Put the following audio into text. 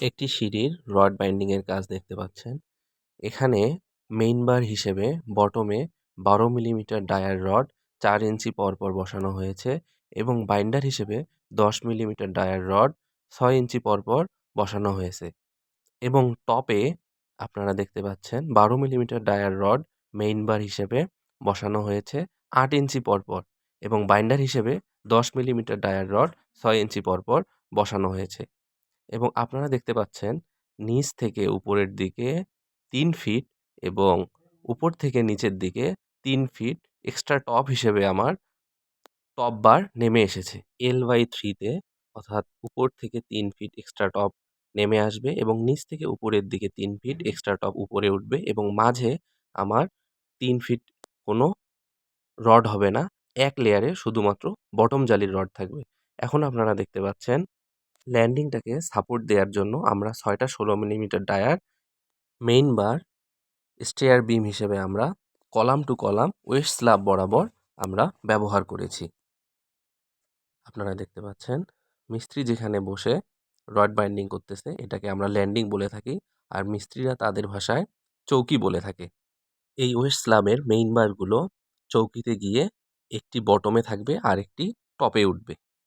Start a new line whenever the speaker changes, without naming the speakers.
একটি সিঁড়ির rod binding এর কাজ দেখতে পাচ্ছেন। এখানে মেইন বার হিসেবে বটমে বারো মিলিমিটার ডায়ার রড, চার ইঞ্চি পরপর বসানো হয়েছে এবং বাইন্ডার হিসেবে দশ মিলিমিটার ডায়ার রড, ছয় ইঞ্চি পরপর বসানো হয়েছে। এবং টপে আপনারা দেখতে পাচ্ছেন বারো millimetre dia rod main bar হিসেবে বসানো হয়েছে আট ইঞ্চি পরপর এবং বাইন্ডার হিসেবে দশ মিলিমিটার ডায়ার রড, ছয় ইঞ্চি পরপর বসানো হয়েছে। এবং আপনারা দেখতে পাচ্ছেন নিচ থেকে উপরের দিকে তিন ফিট এবং উপর থেকে নিচের দিকে তিন ফিট এক্সট্রা টপ হিসেবে আমার টপ বার নেমে এসেছে। এল বাই থ্রিতে অর্থাৎ উপর থেকে তিন ফিট এক্সট্রা টপ নেমে আসবে এবং নিচ থেকে উপরের দিকে তিন ফিট এক্সট্রা টপ উপরে উঠবে এবং মাঝে আমার তিন ফিট কোনো রড হবে না। এক লেয়ারে শুধুমাত্র বটম জালির রড থাকবে। এখন আপনারা দেখতে পাচ্ছেন ল্যান্ডিংটাকে সাপোর্ট দেওয়ার জন্য আমরা ছয়টা ষোলো millimetre dia main bar stair beam হিসেবে আমরা column to column waist slab বরাবর আমরা ব্যবহার করেছি। আপনারা দেখতে পাচ্ছেন, মিস্ত্রি যেখানে বসে রড বাইন্ডিং করতেছে, এটাকে আমরা ল্যান্ডিং বলে থাকি আর মিস্ত্রিরা তাদের ভাষায় চৌকি বলে থাকে। এই ওয়েস্ট স্ল্যাবের মেইন বারগুলো চৌকিতে গিয়ে একটি বটমে থাকবে আর একটি টপে উঠবে।